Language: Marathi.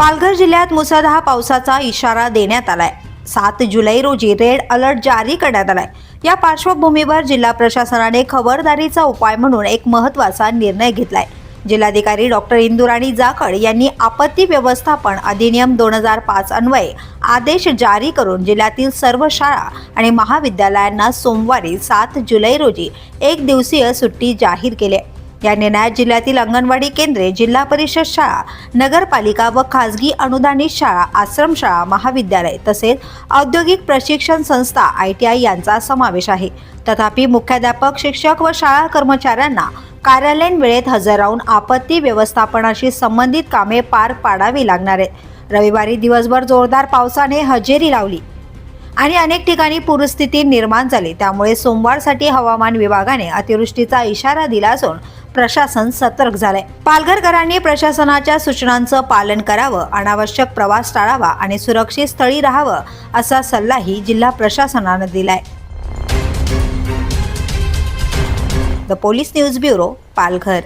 पालघर जिल्ह्यात मुसळधार पावसाचा इशारा देण्यात आलाय. सात जुलै रोजी रेड अलर्ट जारी करण्यात आलाय. या पार्श्वभूमीवर जिल्हा प्रशासनाने खबरदारीचा उपाय म्हणून एक महत्त्वाचा निर्णय घेतलाय. जिल्हाधिकारी डॉक्टर इंदुराणी जाखड यांनी आपत्ती व्यवस्थापन अधिनियम दोन हजार पाच अन्वये आदेश जारी करून जिल्ह्यातील सर्व शाळा आणि महाविद्यालयांना सोमवारी सात जुलै रोजी एक दिवसीय सुट्टी जाहीर केली आहे. या निर्णयात जिल्ह्यातील अंगणवाडी केंद्रे जिल्हा परिषद शाळा नगरपालिका व खासगी अनुदानित शाळा आश्रमशाळा महाविद्यालय तसेच औद्योगिक प्रशिक्षण संस्था आय टी आय यांचा समावेश आहे. तथापि मुख्याध्यापक शिक्षक व शाळा कर्मचाऱ्यांना कार्यालयीन वेळेत हजर राहून आपत्ती व्यवस्थापनाशी संबंधित कामे पार पाडावी लागणार आहेत. रविवारी दिवसभर जोरदार पावसाने हजेरी लावली आणि अनेक ठिकाणी पूरस्थिती निर्माण झाली. त्यामुळे सोमवारसाठी हवामान विभागाने अतिवृष्टीचा इशारा दिला असून प्रशासन सतर्क झालंय. पालघरकरांनी प्रशासनाच्या सूचनांचं पालन करावं अनावश्यक प्रवास टाळावा आणि सुरक्षित स्थळी राहावं असा सल्लाही जिल्हा प्रशासनानं दिलाय. The police news bureau Palghar.